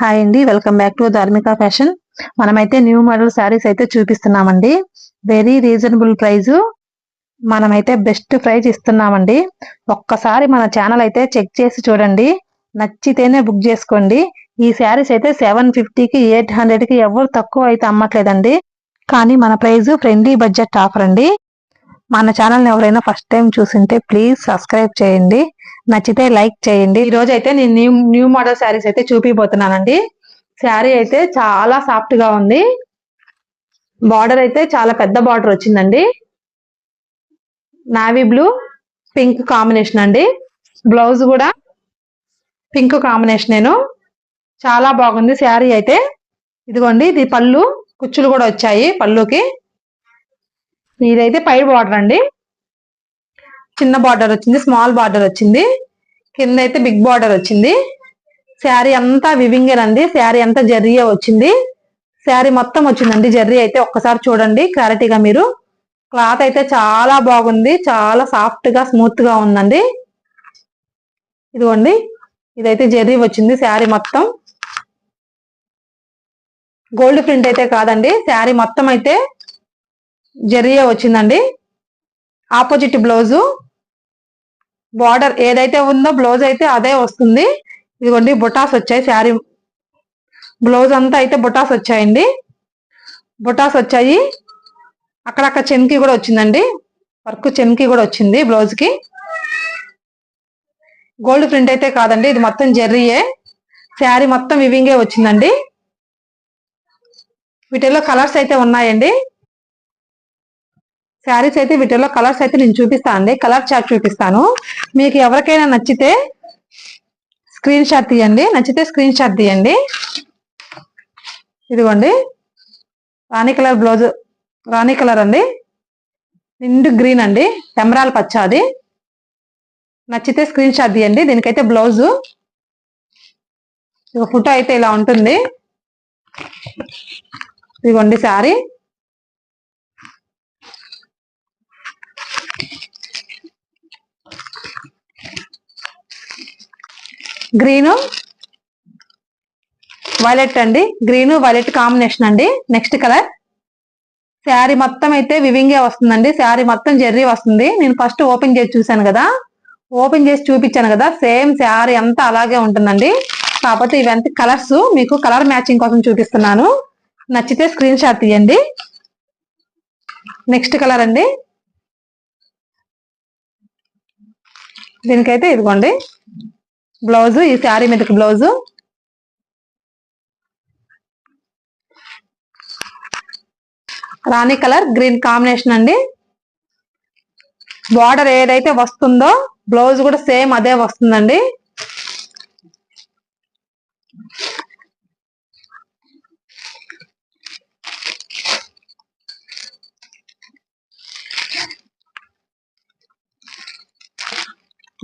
Hi అండి welcome back to Dharmika fashion. మనమైతే new model saris అయితే చూపిస్తున్నామండి. వెరీ రీజనబుల్ ప్రైస్ మనమైతే బెస్ట్ ప్రైస్ ఇస్తున్నామండి. ఒక్కసారి మన ఛానల్ అయితే చెక్ చేసి చూడండి. నచ్చితేనే బుక్ చేసుకోండి. ఈ శారీస్ అయితే సెవెన్ ఫిఫ్టీకి ఎయిట్ హండ్రెడ్కి ఎవరు తక్కువ అయితే అమ్మట్లేదండి. కానీ మన ప్రైస్ ఫ్రెండ్లీ బడ్జెట్ ఆఫర్ అండి. మన ఛానల్ని ఎవరైనా ఫస్ట్ టైం చూసింటే ప్లీజ్ సబ్స్క్రైబ్ చేయండి. నచ్చితే లైక్ చేయండి. ఈ రోజు అయితే నేను న్యూ న్యూ మోడల్ శారీస్ అయితే చూపిపోతున్నానండి శారీ అయితే చాలా సాఫ్ట్గా ఉంది. బార్డర్ అయితే చాలా పెద్ద బార్డర్ వచ్చిందండి. నావీ బ్లూ పింక్ కాంబినేషన్ అండి. బ్లౌజ్ కూడా పింక్ కాంబినేషన్ నేను. చాలా బాగుంది శారీ అయితే. ఇదిగోండి ఇది పళ్ళు. కుచ్చులు కూడా వచ్చాయి పళ్ళుకి. ఇదైతే పై బార్డర్ అండి. చిన్న బార్డర్ వచ్చింది స్మాల్ బార్డర్ వచ్చింది. కింద అయితే బిగ్ బార్డర్ వచ్చింది. శారీ అంతా వివింగర్ అండి శారీ అంతా జర్రీయే వచ్చింది. శారీ మొత్తం వచ్చిందండి. జర్రీ అయితే ఒక్కసారి చూడండి క్లారిటీగా మీరు. క్లాత్ అయితే చాలా బాగుంది. చాలా సాఫ్ట్గా స్మూత్గా ఉందండి. ఇదిగోండి ఇదైతే జర్రీ వచ్చింది శారీ మొత్తం. గోల్డ్ ప్రింట్ అయితే కాదండి. శారీ మొత్తం అయితే జరియా వచ్చిందండి. Opposite blouse. బార్డర్ ఏదైతే ఉందో బ్లౌజ్ అయితే అదే వస్తుంది. ఇదిగోండి బుటాస్ వచ్చాయి శారీ. బ్లౌజ్ అంతా అయితే బుటాస్ వచ్చాయండి. బుటాస్ వచ్చాయి. అక్కడక్కడ చెమ్కి కూడా వచ్చిందండి. వర్క్ చెమ్కి కూడా వచ్చింది బ్లౌజ్కి. గోల్డ్ ప్రింట్ అయితే కాదండి ఇది మొత్తం జెర్రీయే శారీ మొత్తం వివింగే వచ్చిందండి. వీటిలో కలర్స్ అయితే ఉన్నాయండి. శారీస్ అయితే వీటిలో కలర్స్ అయితే నేను చూపిస్తాను అండి కలర్ చార్ట్ చూపిస్తాను. మీకు ఎవరికైనా నచ్చితే స్క్రీన్ షాట్ తీయండి. నచ్చితే స్క్రీన్ షాట్ తీయండి. ఇదిగోండి. రాణి కలర్ బ్లౌజ్ రాణి కలర్ అండి. నిండు గ్రీన్ అండి. టెమరాల్ పచ్చ అది నచ్చితే స్క్రీన్ షాట్ తీయండి. దీనికైతే బ్లౌజు. ఫోటో అయితే ఇలా ఉంటుంది. ఇదిగోండి శారీ. గ్రీను వైలెట్ అండి. గ్రీన్ వైలెట్ కాంబినేషన్ అండి. Next colour. శారీ మొత్తం అయితే వివింగే వస్తుందండి. శారీ మొత్తం జెర్రీ వస్తుంది. నేను ఫస్ట్ ఓపెన్ చేసి చూశాను కదా. ఓపెన్ చేసి చూపించాను కదా. సేమ్ శారీ అంతా అలాగే ఉంటుందండి. కాకపోతే ఇవంత కలర్స్ మీకు కలర్ మ్యాచింగ్ కోసం చూపిస్తున్నాను. నచ్చితే స్క్రీన్ షాట్ తీయండి. నెక్స్ట్ కలర్ అండి. దీనికైతే ఇదిగోండి. బ్లౌజ్ ఈ శారీ మీదకి బ్లౌజు. రాణి కలర్ గ్రీన్ కాంబినేషన్ అండి. బార్డర్ ఏదైతే వస్తుందో బ్లౌజ్ కూడా సేమ్ అదే వస్తుందండి.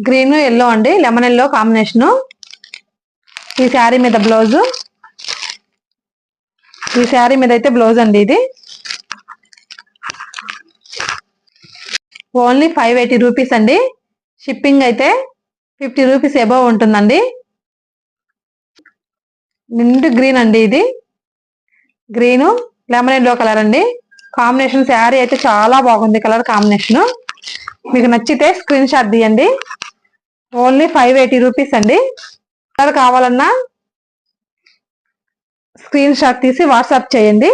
గ్రీన్ ఎల్లో అండి. లెమన్ ఎల్లో కాంబినేషన్ ఈ శారీ మీద బ్లౌజ్ ఈ శారీ మీద అయితే బ్లౌజ్ అండి ఇది. ఓన్లీ ఫైవ్ ఎయిటీ రూపీస్ అండి. షిప్పింగ్ అయితే ఫిఫ్టీ రూపీస్ ఎబవ్ ఉంటుందండి. నిండు గ్రీన్ అండి ఇది. గ్రీన్ లెమన్ ఎల్లో కలర్ అండి. కాంబినేషన్ శారీ అయితే చాలా బాగుంది కలర్ కాంబినేషన్ మీకు నచ్చితే స్క్రీన్ షాట్ తీయండి. ఓన్లీ ఫైవ్ ఎయిటీ రూపీస్ అండి. కలర్ కావాలన్నా స్క్రీన్ షాట్ తీసి వాట్సాప్ చేయండి.